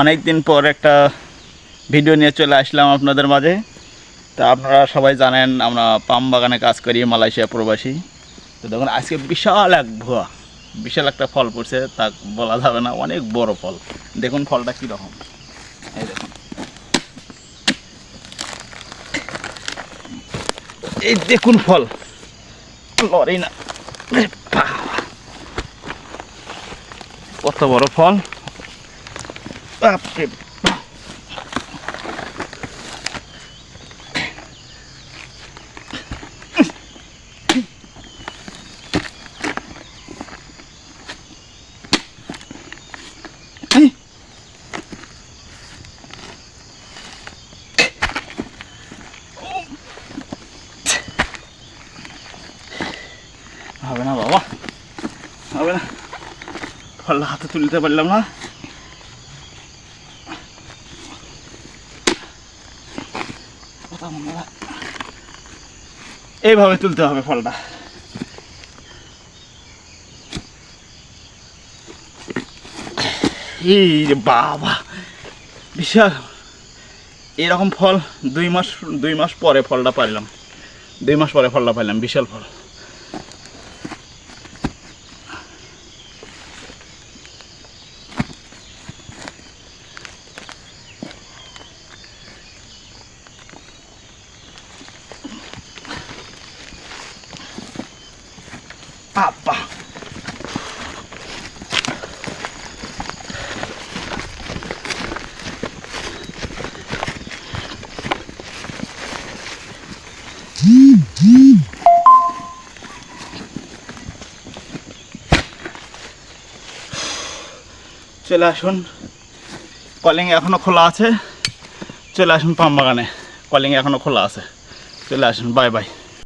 অনেক দিন পর একটা ভিডিও নিয়ে চলে আসলাম আপনাদের মাঝে। তা আপনারা সবাই জানেন, আমরা পাম বাগানে কাজ করি, মালয়েশিয়া প্রবাসী। তো দেখুন, আজকে বিশাল এক ভুয়া, বিশাল একটা ফল পড়ছে, তা বলা যাবে না, অনেক বড় ফল। দেখুন ফলটা কীরকম। এই দেখুন। এই দেখুন ফল। লড়ে না। কত বড় ফল। বাপরে বাপ। হবে না বাবা হবে না ফলটা হাতে তুলতে পারলাম না এইভাবে তুলতে হবে ফলটা। এই বাবা, বিশাল। এরকম ফল দুই মাস দুই মাস পরে ফলটা পাইলাম। দুই মাস পরে ফলটা পাইলাম, বিশাল ফল। আব্বা চলে আসুন। কলিং এখনও খোলা আছে। চলে আসুন পাম বাগানে। কলিং এখনও খোলা আছে। চলে আসুন, বাই বাই।